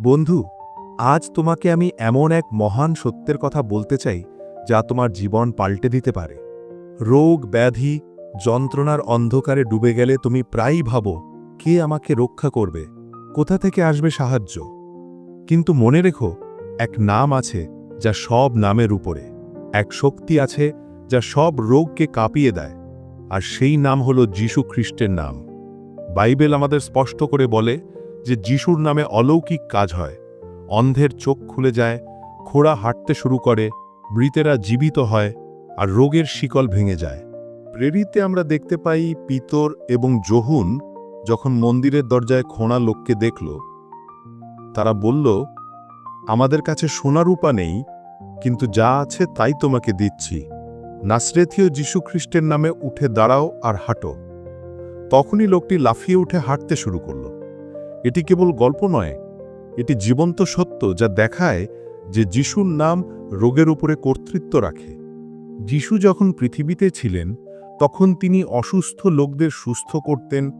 বন্ধু, আজ তোমাকে আমি এমন এক মহান সত্যের কথা বলতে চাই, যা তোমার জীবন পাল্টে দিতে পারে। রোগ, ব্যাধি, যন্ত্রণার অন্ধকারে ডুবে গেলে তুমি প্রায়ই ভাবো, কে আমাকে রক্ষা করবে, কোথা থেকে আসবে সাহায্য। কিন্তু মনে রেখো, এক নাম আছে, যা সব নামের উপরে। এক শক্তি আছে, যা সব রোগকে কাঁপিয়ে দেয়। আর সেই নাম হল যীশু খ্রিস্টের নাম। বাইবেল আমাদের স্পষ্ট করে বলে যে যিশুর নামে অলৌকিক কাজ হয়। অন্ধের চোখ খুলে যায়, খোড়া হাঁটতে শুরু করে, মৃতেরা জীবিত হয় আর রোগের শিকল ভেঙে যায়। প্রেরিতে আমরা দেখতে পাই পিতর এবং জহুন যখন মন্দিরের দরজায় খোঁড়া লোককে দেখল। তারা বলল, আমাদের কাছে সোনারূপা নেই, কিন্তু যা আছে তাই তোমাকে দিচ্ছি। নাসরেথীয় যীশুখ্রিস্টের নামে উঠে দাঁড়াও আর হাঁটো। তখনই লোকটি লাফিয়ে উঠে হাঁটতে শুরু করল। এটি কেবল গল্প নয়, এটি জীবন্ত সত্য যা দেখায় যে যিশুর নাম রোগের উপরে কর্তৃত্ব রাখে। যিশু যখন পৃথিবীতে ছিলেন, তখন তিনি অসুস্থ লোকদের সুস্থ করতেন,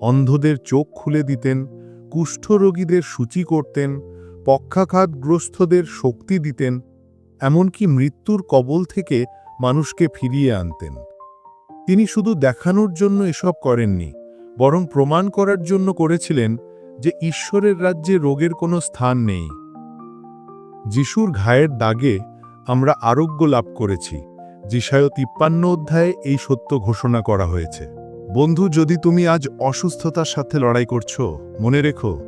অন্ধদের চোখ খুলে দিতেন কুষ্ঠরোগীদের সূচি করতেন পক্ষাঘাতগ্রস্তদের শক্তি দিতেন, এমনকি মৃত্যুর কবল থেকে মানুষকে ফিরিয়ে আনতেন। তিনি শুধু দেখানোর জন্য এসব করেননি, বরং প্রমাণ করার জন্য করেছিলেন যে ঈশ্বরের রাজ্যে রোগের কোনো স্থান নেই। যিশুর ঘায়ের দাগে আমরা আরোগ্য লাভ করেছি। যিশায় তিপ্পান্ন অধ্যায়ে এই সত্য ঘোষণা করা হয়েছে। বন্ধু, যদি তুমি আজ অসুস্থতার সাথে লড়াই করছ, মনে রেখো,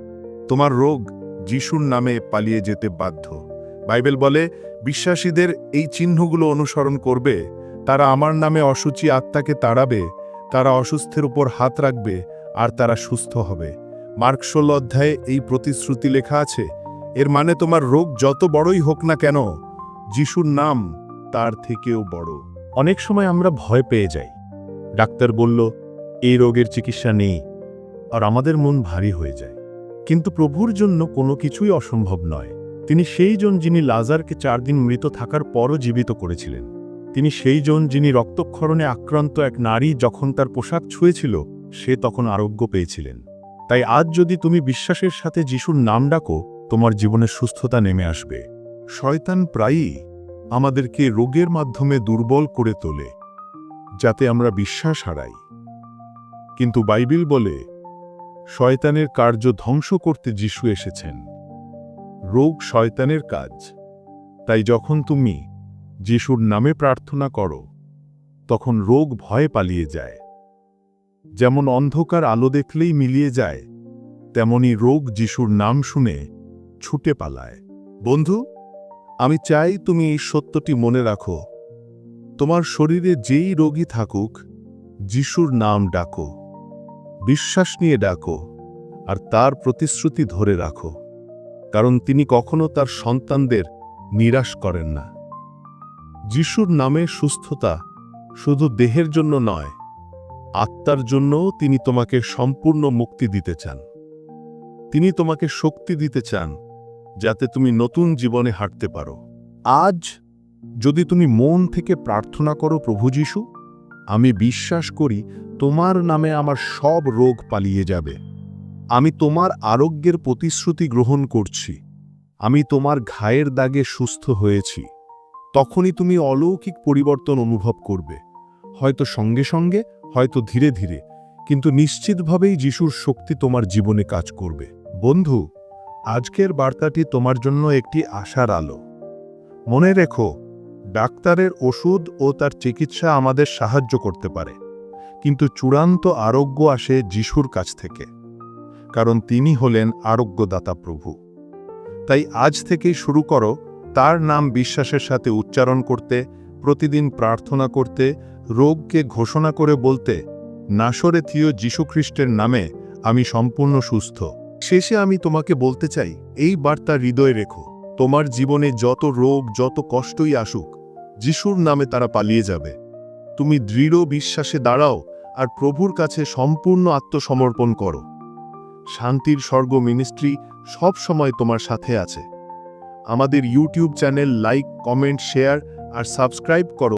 তোমার রোগ যিশুর নামে পালিয়ে যেতে বাধ্য। বাইবেল বলে, বিশ্বাসীদের এই চিহ্নগুলো অনুসরণ করবে, তারা আমার নামে অসুচি আত্মাকে তাড়াবে, তারা অসুস্থের উপর হাত রাখবে, আর তারা সুস্থ হবে। মার্ক ষোল অধ্যায়ে এই প্রতিশ্রুতি লেখা আছে, এর মানে তোমার রোগ যত বড়ই হোক না কেন, যিশুর নাম তার থেকেও বড়। অনেক সময় আমরা ভয় পেয়ে যাই। ডাক্তার বলল, এই রোগের চিকিৎসা নেই। আর আমাদের মন ভারী হয়ে যায়। কিন্তু প্রভুর জন্য কোনো কিছুই অসম্ভব নয়। তিনি সেই জন যিনি লাজারকে চার দিন মৃত থাকার পরও জীবিত করেছিলেন। তিনি সেই জন যিনি রক্তক্ষরণে আক্রান্ত এক নারী যখন তার পোশাক ছুঁয়েছিল, সে তখন আরোগ্য পেয়েছিলেন। তাই আজ যদি তুমি বিশ্বাসের সাথে যিশুর নাম ডাকো, তোমার জীবনে সুস্থতা নেমে আসবে। শয়তান প্রায়ই আমাদেরকে রোগের মাধ্যমে দুর্বল করে তোলে, যাতে আমরা বিশ্বাস হারাই। কিন্তু বাইবেল বলে, শয়তানের কার্য ধ্বংস করতে যিশু এসেছেন। রোগ শয়তানের কাজ। তাই যখন তুমি যিশুর নামে প্রার্থনা করো, তখন রোগ ভয়ে পালিয়ে যায়। যেমন অন্ধকার আলো দেখলেই মিলিয়ে যায়, তেমনি রোগ যিশুর নাম শুনে ছুটে পালায়। বন্ধু, আমি চাই তুমি এই সত্যটি মনে রাখো। তোমার শরীরে যেই রোগী থাকুক, যিশুর নাম ডাকো। বিশ্বাস নিয়ে ডাকো আর তার প্রতিশ্রুতি ধরে রাখো, কারণ তিনি কখনো তার সন্তানদের নিরাশ করেন না। যিশুর নামে সুস্থতা শুধু দেহের জন্য নয় আত্মার জন্য তিনি তোমাকে সম্পূর্ণ মুক্তি দিতে চান। তিনি তোমাকে শক্তি দিতে চান, যাতে তুমি নতুন জীবনে হাঁটতে পারো। আজ যদি তুমি মন থেকে প্রার্থনা করো, প্রভু যিশু, আমি বিশ্বাস করি তোমার নামে আমার সব রোগ পালিয়ে যাবে। আমি তোমার আরোগ্যের প্রতিশ্রুতি গ্রহণ করছি। আমি তোমার ঘায়ের দাগে সুস্থ হয়েছি। তখনই তুমি অলৌকিক পরিবর্তন অনুভব করবে। হয়তো সঙ্গে সঙ্গে হয়তো ধীরে ধীরে, কিন্তু নিশ্চিতভাবেই যিশুর শক্তি তোমার জীবনে কাজ করবে। বন্ধু, আজকের বার্তাটি তোমার জন্য একটি আশার আলো। মনে রেখো, ডাক্তারের ওষুধ ও তার চিকিৎসা আমাদের সাহায্য করতে পারে, কিন্তু চূড়ান্ত আরোগ্য আসে যিশুর কাছ থেকে, কারণ তিনি হলেন আরোগ্যদাতা প্রভু। তাই আজ থেকেই শুরু করো, তার নাম বিশ্বাসের সাথে উচ্চারণ করতে, প্রতিদিন প্রার্থনা করতে রোগকে ঘোষণা করে বলতে, নাসরেথীয় যীশুখ্রিস্টের নামে আমি সম্পূর্ণ সুস্থ। শেষে আমি তোমাকে বলতে চাই, এই বার্তা হৃদয়ে রেখো, তোমার জীবনে যত রোগ, যত কষ্টই আসুক, যিশুর নামে তারা পালিয়ে যাবে। তুমি দৃঢ় বিশ্বাসে দাঁড়াও আর প্রভুর কাছে সম্পূর্ণ আত্মসমর্পণ করো। শান্তির স্বর্গ মিনিস্ট্রি সব সময় তোমার সাথে আছে। আমাদের YouTube channel like, comment, share আর সাবস্ক্রাইব করো।